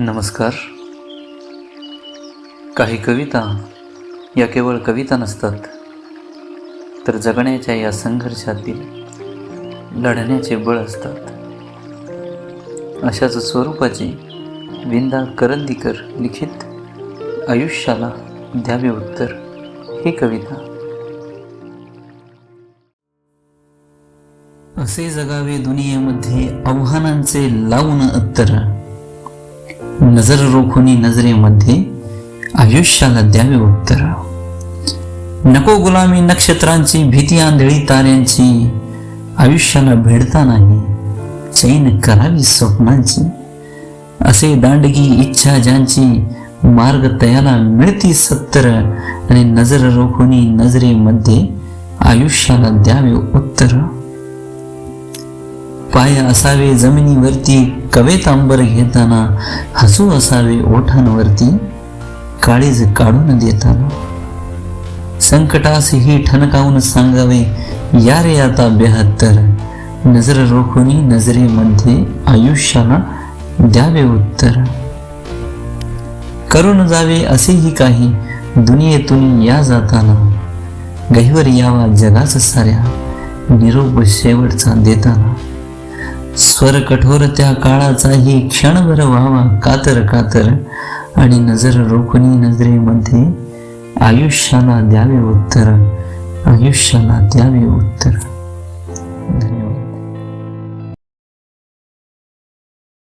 नमस्कार. काही कविता या केवळ कविता नसतात तर जगण्याच्या या संघर्षातील लढण्याचे बळ असतात. अशाच स्वरूपाची विंदा करंदीकर लिखित आयुष्याला द्यावे उत्तर ही कविता. असे जगावे दुनियेमध्ये आव्हानांचे लावून अत्तर. नजर रोखुनी नजरेमध्ये आयुष्याला द्यावे उत्तर. नको गुलामी नक्षत्रांची भीती आंधळी ताऱ्यांची आयुष्याला भेडता नाही चैन करावी स्वप्नांची. असे दांडगी इच्छा ज्यांची मार्ग तयाला मिळती सत्तर आणि नजर रोखुनी नजरेमध्ये आयुष्याला द्यावे उत्तर. पाय असावे जमिनीवरती कवे तांबर घेताना हसू असावे ओठांवरती काळीज काढून देताना. संकटास ही ठणकावून सांगावे या रे आता बेहत्तर. नजर रोखुनी नजरेमध्ये आयुष्याला द्यावे उत्तर. करून जावे असेही काही दुनियेतून या जाताना. गहिवर यावा जगाच साऱ्या निरोप शेवटचा देताना. स्वर कठोर त्या काळाचाही क्षणभर व्हावा कातर कातर. आणि नजर रोखणी नजरेमध्ये आयुष्याला द्यावे उत्तर. आयुष्याला द्यावे उत्तर. धन्यवाद.